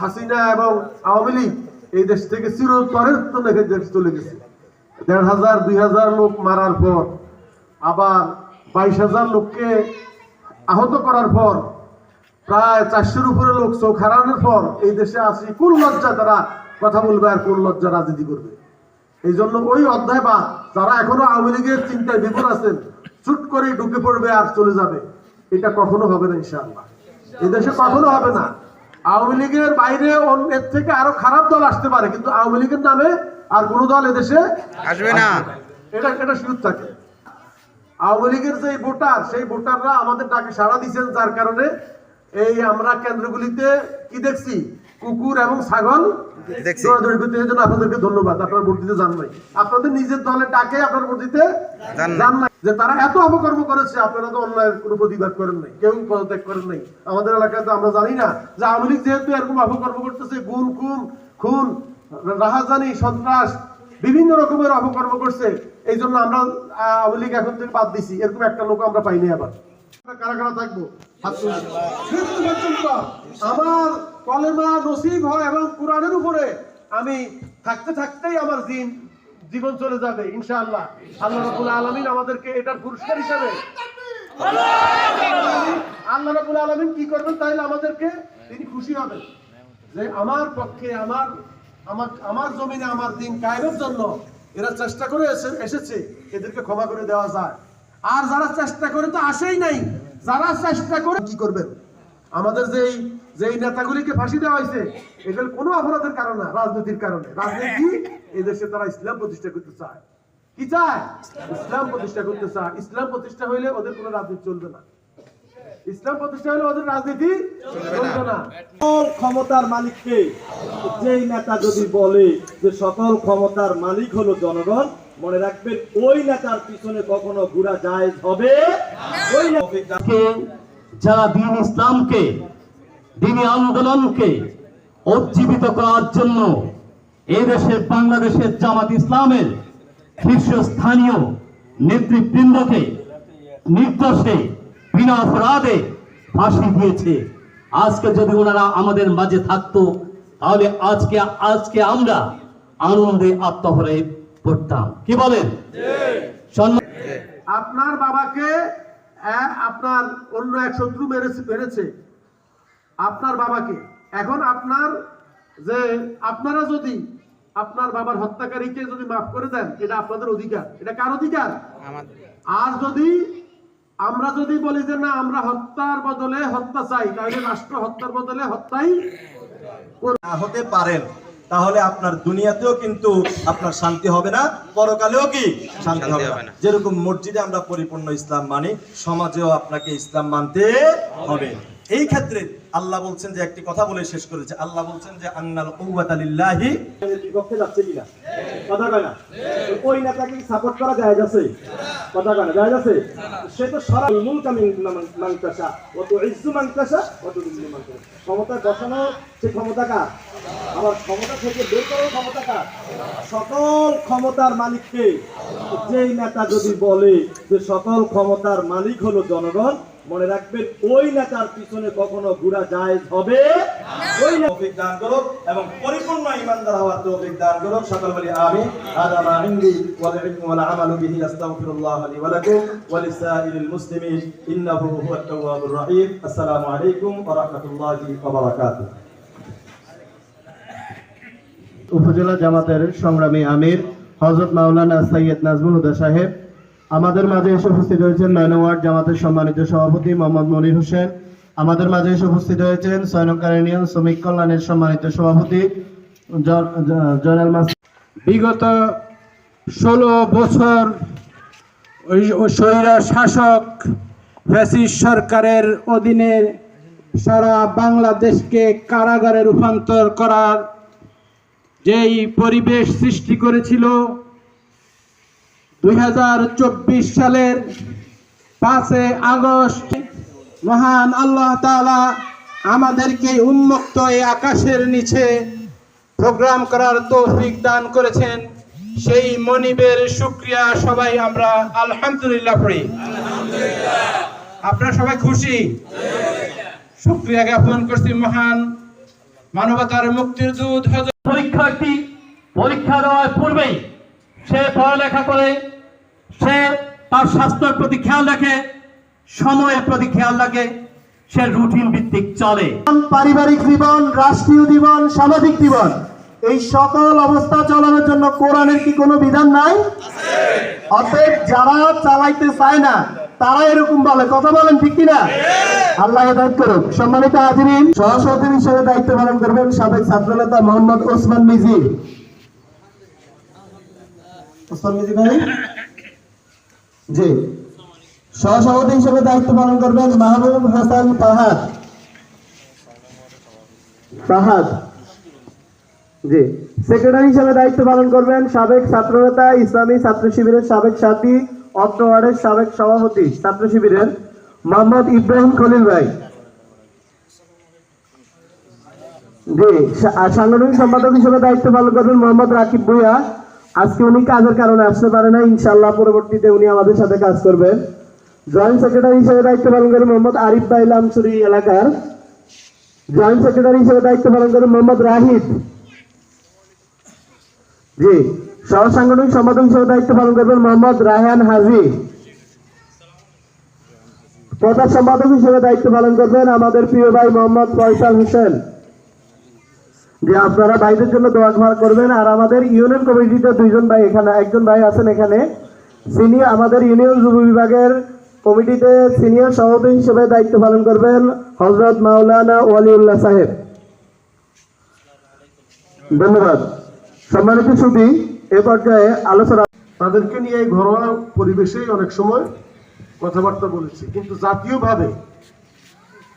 হাসিনা এবং আওয়ামী লীগ এই দেশ থেকে চিরতরের তো দেশ চলে গেছে। দেড় হাজার, দুই হাজার লোক মারার পর, আবার বাইশ হাজার লোককে আহত করার পর, প্রায় চারশোর উপরে লোক চোখ হারানোর পর এই দেশে আসি কোন লজ্জা তারা? কথা বলবে আর কোন লজ্জা রাজনীতি করবে? এই জন্য ওই অধ্যায় বা যারা এখনও আওয়ামী লীগের চিন্তায় বিপদ আছেন চুট করে ঢুকে পড়বে আর চলে যাবে। এটা কখনো হবে না, ইনশাআল্লাহ। এই দেশে কখনো হবে না। আওয়ামী লীগের বাইরে অন্যের থেকে আরও খারাপ দল আসতে পারে কিন্তু আওয়ামী লীগের নামে আর কোনো দল এদেশে আসবে না। এটা এটা সুযোগ থাকে। আওয়ামী লীগের যে ভোটার সেই ভোটাররা আমাদের ডাকে সাড়া দিচ্ছেন যার কারণে এই আমরা কেন্দ্রগুলিতে কি দেখছি? কুকুর এবং ছাগল দৌড়াদৌড়ি করতে এই জন্য আপনাদেরকে ধন্যবাদ। আপনারা ভোট দিতে যান নাই। আপনাদের নিজের দলের ডাকে আপনারা ভোট দিতে নাই। যে তারা এত অপকর্ম করেছে আপনারা তো অন্যায়ের কোনো প্রতিবাদ করেন নাই কেউ পদত্যাগ করেন নাই। আমাদের এলাকায় তো আমরা জানি না যে আওয়ামী লীগ যেহেতু এরকম অপকর্ম করতেছে গুণ খুন খুন রাহাজানি সন্ত্রাস বিভিন্ন রকমের অপকর্ম করছে এই জন্য আমরা আওয়ামী লীগ এখন থেকে বাদ দিছি। এরকম একটা লোক আমরা পাইনি আবার। কারা কারা থাকব। আমার কলেমা নসিব হয় এবং কোরআনের উপরে আমি থাকতে থাকতেই আমার দিন জীবন চলে যাবে, ইনশাআল্লাহ। আল্লাহ রাব্বুল আলমিন আমাদেরকে এটার পুরস্কার হিসাবে আল্লাহ রাব্বুল আলামিন কি করবেন তাইলে আমাদেরকে তিনি খুশি হবেন যে আমার পক্ষে, আমার আমার আমার জমিনে আমার দিন কায়েমের জন্য এরা চেষ্টা করে এসে- এসেছে, এদেরকে ক্ষমা করে দেওয়া যায়। আর যারা চেষ্টা করে তো আসেই নাই। যারা চেষ্টা করে কি করবেন? আমাদের যেই যেই নেতাগুলিকে ফাঁসি দেওয়া হয়েছে এগুলো কোনো অপরাধের কারণে রাজনীতির কারণে। রাজনীতি এই দেশে তারা ইসলাম প্রতিষ্ঠা করতে চায়। কি চায়? ইসলাম প্রতিষ্ঠা করতে চায়। ইসলাম প্রতিষ্ঠা হইলে ওদের কোনো রাজনীতি চলবে না। ইসলাম প্রতিষ্ঠা হলে ওদের রাজনীতি চলবে না। ক্ষমতার মালিককে যেই নেতা যদি বলে যে সকল ক্ষমতার মালিক হলো জনগণ মনে রাখবেন, ওই নেতার পিছনে কখনো ঘোরা যায় হবে যারা দিন ইসলামকে, দিনী আন্দোলনকে উজ্জীবিত করার জন্য এই দেশের বাংলাদেশের জামাত ইসলামের শীর্ষস্থানীয় নেতৃবৃন্দকে নির্দোষে, বিনা অপরাধে ফাঁসি দিয়েছে। আজকে যদি ওনারা আমাদের মাঝে থাকতো, তাহলে আজকে আজকে আমরা আনন্দে আত্মহরে পড়তাম। কি বলেন? আপনার বাবাকে আপনার অন্য এক শত্রু মেরেছে মেরেছে। আপনার বাবাকে। এখন আপনার যে আপনারা যদি আপনার বাবার হত্যাকারীকে যদি মাফ করে দেন এটা আপনাদের অধিকার। এটা কার অধিকার? আমাদের আর যদি আমরা যদি বলি যে না আমরা হত্যার বদলে হত্যা চাই তাহলে রাষ্ট্র হত্যার বদলে হত্যাই হতে পারেন। তাহলে আপনার দুনিয়াতেও কিন্তু আপনার শান্তি হবে না পরকালেও কি শান্তি হবে না। যেরকম মসজিদে আমরা পরিপূর্ণ ইসলাম মানি সমাজেও আপনাকে ইসলাম মানতে হবে এই ক্ষেত্রে আল্লাহ বলছেন যে একটি কথা বলে শেষ করেছে। আল্লাহ বলছেন যে, আন্নাল কুওয়াতা লিল্লাহি। বিপক্ষে যাচ্ছে কিনা? কথা কয় না? ওই নেতাকে সাপোর্ট করা যায় যাচ্ছে কথা কয় না, যায় যাচ্ছে সে তো সারা মুলকা মাংতাসা অত ইজ্জু মাংতাসা অত দিল্লি মাংতাসা ক্ষমতা বসানো সে ক্ষমতা কার? আবার ক্ষমতা থেকে বের করার ক্ষমতা কার? সকল ক্ষমতার মালিককে যেই নেতা যদি বলে যে সকল ক্ষমতার মালিক হলো জনগণ, মনে রাখবেন ওই নেতার পিছনে কখনো ঘোরা যায় হবে। ওই তৌফিক দান করুক এবং পরিপূর্ণ ইমানদার হওয়ার তৌফিক দান করুক। সকল বলি আমিন। হাদা মা ইনদি ওয়াল ইলমু ওয়াল আমালু বিহি আস্তাগফিরুল্লাহ লি ওয়া লাকুম ওয়া লিসাইরিল মুসলিমিন। ইন্নাহু হুয়াত তাওয়াবুর রহিম। আসসালামু আলাইকুম ওয়া রাহমাতুল্লাহি ওয়া বারাকাতুহু। উপজেলা জামাতের সংগ্রামী আমির হজরত মাওলানা সৈয়দ নাজমুল হুদা সাহেব। আমাদের মাঝে এসে উপস্থিত হয়েছেন নয় ওয়ার্ড জামাতের সম্মানিত সভাপতি মোহাম্মদ মনির হোসেন। আমাদের মাঝে এসে উপস্থিত হয়েছেন ইউনিয়ন শ্রমিক কল্যাণের সম্মানিত সভাপতি জয়নাল মাস বিগত ষোলো বছর স্বৈরা শাসক ফ্যাসিস্ট সরকারের অধীনে সারা বাংলাদেশকে কারাগারে রূপান্তর করার যেই পরিবেশ সৃষ্টি করেছিল, দুই হাজার চব্বিশ সালের পাঁচে আগস্ট মহান আল্লাহ তাআলা আমাদেরকে উন্মুক্ত এই আকাশের নিচে প্রোগ্রাম করার তৌফিক দান করেছেন। সেই মনিবের শুক্রিয়া সবাই আমরা আলহামদুলিল্লাহ পড়ি। আপনারা সবাই খুশি? শুক্রিয়া জ্ঞাপন করছি মহান মানবতার মুক্তির দূত পরীক্ষার্থী পরীক্ষা দেওয়ার পূর্বেই সে পড়ালেখা করে সে তার স্বাস্থ্যের প্রতি খেয়াল রাখে সময়ের প্রতি খেয়াল রাখে, সে রুটিন ভিত্তিক চলে। পারিবারিক জীবন, রাষ্ট্রীয় জীবন, সামাজিক জীবন, এই সকল অবস্থা চালানোর জন্য কোরআনের কি কোনো বিধান নাই? অতএব যারা চালাইতে চায় না, তারা এরকম বলে। কথা বলেন ঠিক কিনা? আল্লাহ হেদায়ত করুক। সম্মানিত হাজিরিন, সহসভাপতি হিসেবে দায়িত্ব পালন করবেন সাবেক ছাত্রনেতা মোহাম্মদ ওসমান মিজি। ওসমান মিজি ভাই? জি। সহসভাপতি হিসেবে দায়িত্ব পালন করবেন মাহবুব হাসান ফাহাদ। ফাহাদ। জি। সেক্রেটারি হিসেবে দায়িত্ব পালন করবেন সাবেক ছাত্রনেতা, ইসলামী ছাত্র শিবিরের সাবেক সাথী, অত্র ওয়ার্ডের সাবেক সভাপতি, ছাত্র শিবিরের মোহাম্মদ ইব্রাহিম খলিল ভাই। জি সাংগঠনিক সম্পাদক হিসেবে দায়িত্ব পালন করবেন মোহাম্মদ রাকিব ভুইয়া। আজকে উনি কাজের কারণে আসতে পারে না ইনশাল্লাহ পরবর্তীতে উনি আমাদের সাথে কাজ করবেন। জয়েন্ট সেক্রেটারি হিসেবে দায়িত্ব পালন করেন মোহাম্মদ আরিফ ভাই লামসুরি এলাকার। জয়েন্ট সেক্রেটারি হিসেবে দায়িত্ব পালন করেন মোহাম্মদ রাহিদ। জি সহ সাংগঠনিক সম্পাদক হিসেবে দায়িত্ব পালন করবেন মোহাম্মদ রায়হান হাজি। প্রধান সম্পাদক হিসেবে দায়িত্ব পালন করবেন আমাদের প্রিয় ভাই মোহাম্মদ ফয়সাল হোসেন। যে আপনারা ভাইদের জন্য দোয়া ঘর করবেন। আর আমাদের ইউনিয়ন কমিটিতে দুইজন ভাই এখানে, একজন ভাই আছেন এখানে। সিনিয়র, আমাদের ইউনিয়ন যুব বিভাগের কমিটিতে সিনিয়র সভাপতি হিসেবে দায়িত্ব পালন করবেন হজরত মাওলানা ওয়ালিউল্লাহ সাহেব। ধন্যবাদ। সম্মানিত সুদী এ পর্যায়ে আলোচনা তাদেরকে নিয়ে এই ঘরোয়া পরিবেশেই অনেক সময় কথাবার্তা বলেছি কিন্তু জাতীয়ভাবে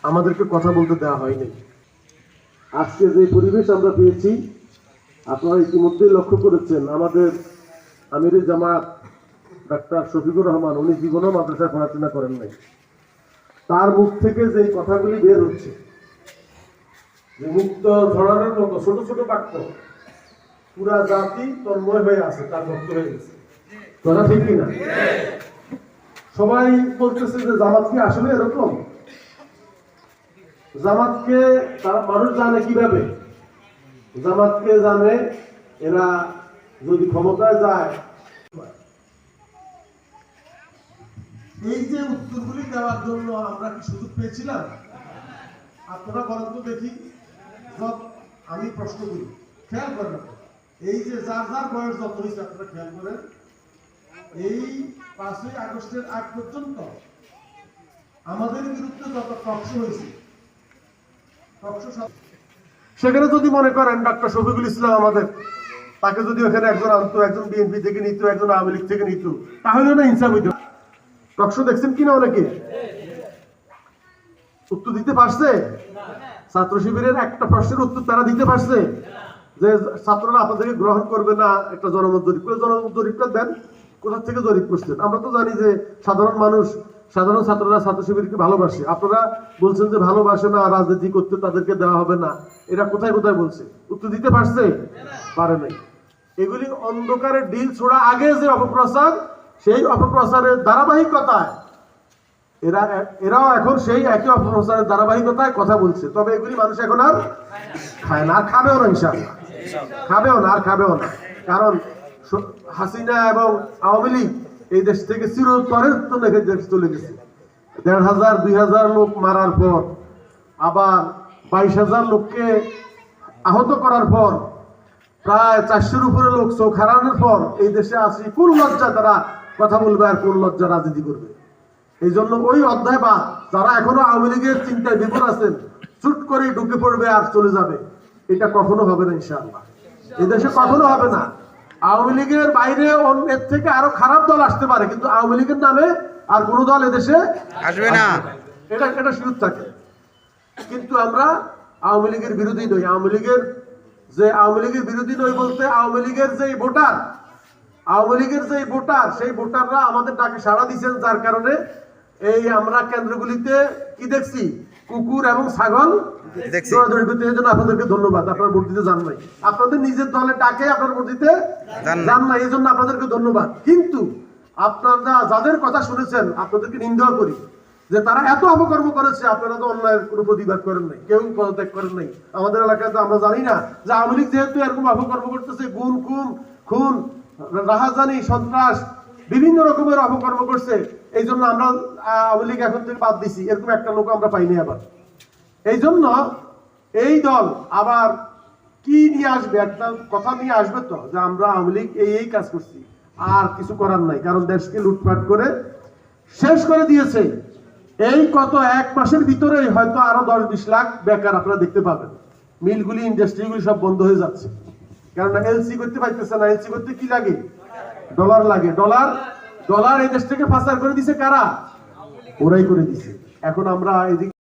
আমাদেরকে কথা বলতে দেওয়া হয়নি। আজকে যে পরিবেশ আমরা পেয়েছি আপনারা ইতিমধ্যেই লক্ষ্য করেছেন আমাদের আমিরের জামাত ডাক্তার শফিকুর রহমান, উনি জীবনেও মাদ্রাসায় পড়াশোনা করেন নাই। তার মুখ থেকে যে কথাগুলি বের হচ্ছে, যে মুক্ত ধরানোর মতো ছোট ছোট বাক্য, পুরা জাতি তন্ময় হয়ে আছে, তার ভক্ত হয়ে গেছে। কথা ঠিক না? সবাই বলতেছে যে জামাত কি আসলে এরকম? জামাতকে তারা মানুষ জানে কীভাবে? জামাতকে জানে এরা যদি ক্ষমতায় যায় এই যে উত্তরগুলি দেওয়ার জন্য আমরা কি সুযোগ পেয়েছিলাম। আপনারা বলেন তো দেখি। আমি প্রশ্ন করি। খেয়াল করেন এই যে যার যার বয়স যত হয়েছে, আপনারা খেয়াল করেন। এই পাঁচই আগস্টের আগ পর্যন্ত আমাদের বিরুদ্ধে যত টকশো হয়েছে সেখানে যদি মনে করেন ডক্টর শফিকুল ইসলাম আমাদের, তাকে যদি ওখানে একজন আনতো, একজন বিএনপি থেকে নিত, একজন আওয়ামী লীগ থেকে নিত, তাহলে না ইনসাফ হইত। টকশো দেখছেন কিনা অনেকে? উত্তর দিতে পারছে? ছাত্র শিবিরের একটা প্রশ্নের উত্তর তারা দিতে পারছে। যে ছাত্ররা আপনাদেরকে গ্রহণ করবে না, একটা জনমত জরিপ। করে জনমত জরিপটা দেন? কোথা থেকে জরিপ করছেন আমরা তো জানি যে সাধারণ মানুষ, সাধারণ ছাত্ররা ছাত্র শিবিরকে ভালোবাসে। আপনারা বলছেন যে ভালোবাসে না, রাজনীতি করতে তাদেরকে দেওয়া হবে না। এটা কোথায় কোথায় বলছে? উত্তর দিতে পারছে? পারে নাই। এগুলি অন্ধকারের ডিল ছোড়া আগে যে অপপ্রচার সেই অপপ্রচারের ধারাবাহিকতায়। এরা এরাও এখন সেই একই অপপ্রচারের ধারাবাহিকতায় কথা বলছে। তবে এগুলি মানুষ এখন আর খায় না, আর খাবেও না ইনশাআল্লাহ। খাবেও না, আর খাবেও না। কারণ হাসিনা এবং আওয়ামী লীগ এই দেশ থেকে দেখে দেশ চলে গেছে। দেড় হাজার, দুই হাজার লোক মারার পর, আবার বাইশ হাজার লোককে আহত করার পর, প্রায় চারশোর উপরে লোক চোখ হারানোর পর এই দেশে আসি কোন লজ্জা তারা কথা বলবে আর কোন লজ্জা রাজনীতি করবে। এই জন্য ওই অধ্যায় বা যারা এখনও আওয়ামী লীগের চিন্তায় বিপদ আছেন চুট করে ঢুকে পড়বে আর চলে যাবে। এটা কখনো হবে না ইনশাআল্লাহ। এই দেশে কখনো হবে না। আওয়ামী লীগের বাইরে অন্য- এর থেকে আরও খারাপ দল আসতে পারে কিন্তু আওয়ামী লীগের নামে আর কোনো দল এদেশে আসবে না। এটা এটা সুযোগ থাকে। কিন্তু আমরা আওয়ামী লীগের বিরোধী নই। আওয়ামী লীগের যে আওয়ামী লীগের বিরোধী নই বলতে আওয়ামী লীগের যে ভোটার আওয়ামী লীগের যে ভোটার সেই ভোটাররা আমাদের ডাকে সাড়া দিচ্ছেন যার কারণে এই আমরা কেন্দ্রগুলিতে কি দেখছি? কুকুর এবং ছাগল দেখছি। দৌড়াদৌড়ি করতে এই জন্য আপনাদেরকে ধন্যবাদ। আপনার ভোট দিতে যান নাই। আপনাদের নিজের ডাকে আপনার ভোট দিতে যান নাই। এই জন্য আপনাদেরকে ধন্যবাদ। কিন্তু আপনারা যাদের কথা শুনেছেন আপনাদেরকে নিন্দা করি যে তারা এত অপকর্ম করেছে আপনারা তো অন্যায়ের কোনো প্রতিবাদ করেন নাই কেউ পদত্যাগ করেন নাই। আমাদের এলাকায় তো আমরা জানি না যে আওয়ামী লীগ যেহেতু এরকম অপকর্ম করতেছে গুণ খুন খুন রাহাজানি, সন্ত্রাস, বিভিন্ন রকমের অপকর্ম করছে। এই জন্য আমরা আওয়ামী লীগ এখন থেকে বাদ দিছি। এরকম একটা লোক আমরা পাইনি আবার এই জন্য এই দল আবার কি নিয়ে আসবে? একটা কথা নিয়ে আসবে তো, যে আমরা আওয়ামী লীগ এই এই কাজ করছি। আর কিছু করার নাই, কারণ দেশকে লুটপাট করে শেষ করে দিয়েছে। এই কত এক মাসের ভিতরেই হয়তো আরও দশ বিশ লাখ বেকার আপনারা দেখতে পাবেন। মিলগুলি ইন্ডাস্ট্রিগুলি সব বন্ধ হয়ে যাচ্ছে। কারণ এলসি করতে পারতেছে না। এলসি করতে কি লাগে? ডলার লাগে। ডলার ডলার এই দেশ থেকে পাচার করে দিছে কারা? ওরাই করে দিছে। এখন আমরা এদিকে